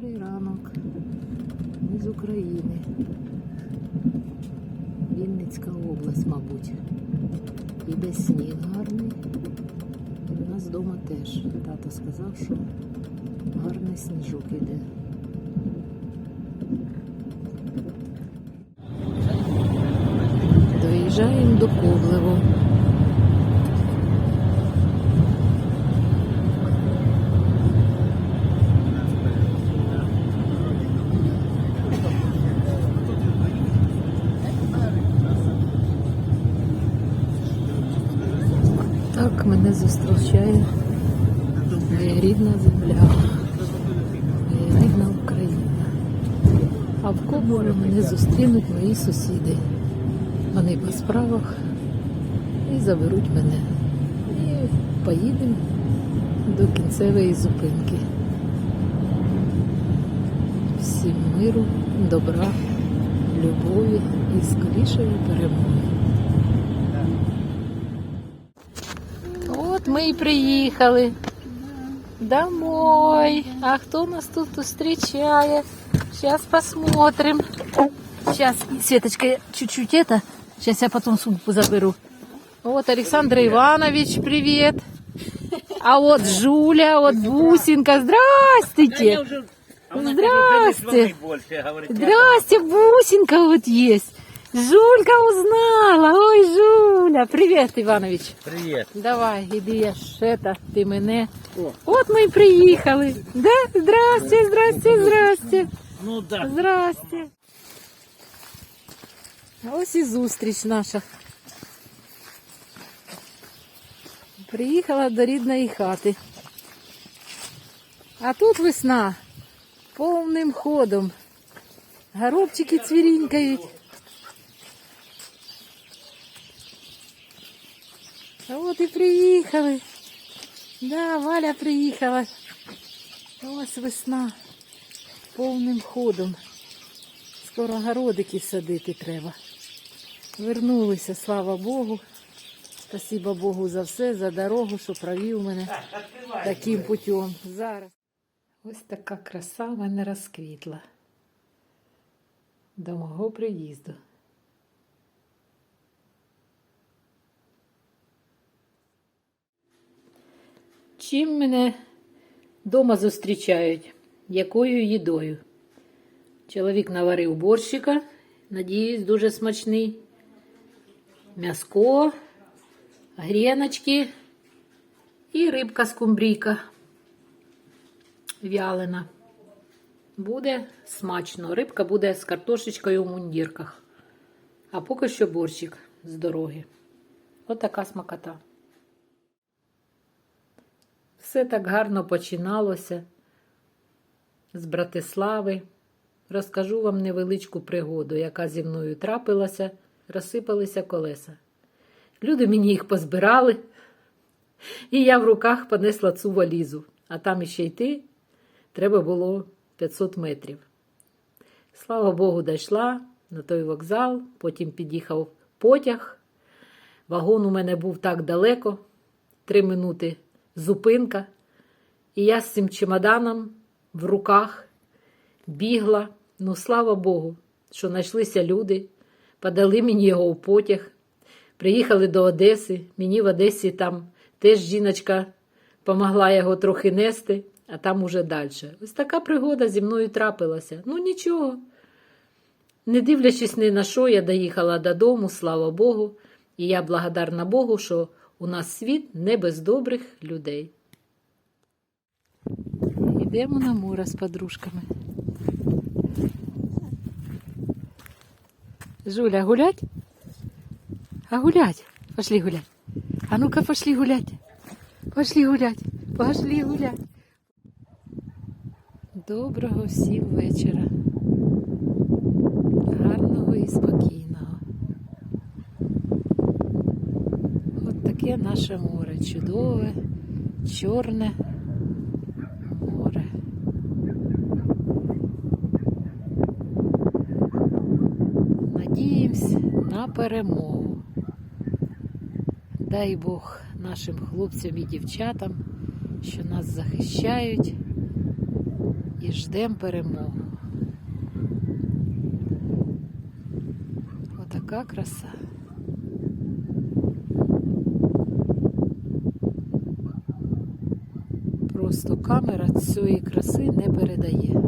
Добрий ранок. Ми з України. Вінницька область, мабуть. Іде сніг гарний. І у нас вдома теж. Тато сказав, що гарний сніжок іде. Доїжджаємо до Коблево. Мене зустрічає моя рідна земля, моя рідна Україна. А в Коболі мене зустрінуть мої сусіди. Вони по справах і заберуть мене. І поїдемо до кінцевої зупинки. Всім миру, добра, любові і скорішої перемоги. Ми і приїхали. Домой. А хто нас тут встречает? Сейчас посмотрим. Сейчас, Светочка, я чуть-чуть это. Сейчас я потом сумку заберу. Вот Александр Иванович, привет. А вот Жуля, вот Бусинка, здравствуйте. Здрасте. Здрасте, Бусинка вот есть. Жулька узнала. Ой, Жуля. Привет, Иванович. Привіт. Давай, іди я шета, ти мене. От ми і приїхали. Да? Здрасте, здрасте, здрасте. Ну да. Здрасте. Ось і зустріч наша. Приїхала до рідної хати. А тут весна повним ходом. Горобчики цвірінькають. От і приїхали. Да, Валя приїхала. Ось весна повним ходом. Скоро городики садити треба. Вернулися, слава Богу. Спасибо Богу за все, за дорогу, що провів мене таким путем. Зараз. Ось така краса в мене розквітла. До мого приїзду. Чим мене вдома зустрічають? Якою їдою? Чоловік наварив борщика, надіюсь, дуже смачний. М'яско, гріночки і рибка скумбрійка вялена. Буде смачно. Рибка буде з картошечкою в мундірках. А поки що борщик з дороги. Отака смакота. Все так гарно починалося з Братислави. Розкажу вам невеличку пригоду, яка зі мною трапилася, розсипалися колеса. Люди мені їх позбирали, і я в руках понесла цю валізу, а там іще йти треба було 500 метрів. Слава Богу, дійшла на той вокзал, потім під'їхав потяг. Вагон у мене був так далеко, три минути зупинка. І я з цим чемоданом в руках бігла. Ну, слава Богу, що знайшлися люди, подали мені його у потяг. Приїхали до Одеси. Мені в Одесі там теж жіночка помогла його трохи нести, а там уже далі. Ось така пригода зі мною трапилася. Ну нічого. Не дивлячись ні на що, я доїхала додому, слава Богу, і я благодарна Богу, що у нас світ не без добрих людей. Йдемо на море з подружками. Жуля, гулять? А гулять? Пошли гулять. А ну-ка пошли гулять. Пошли гулять. Пошли гулять. Доброго всім вечора. Гарного і спокійного. От таке наше море. Чудове, чорне море. Надіємось на перемогу. Дай Бог нашим хлопцям і дівчатам, що нас захищають, і ждемо перемогу. Отака краса. Просто камера цієї краси не передає.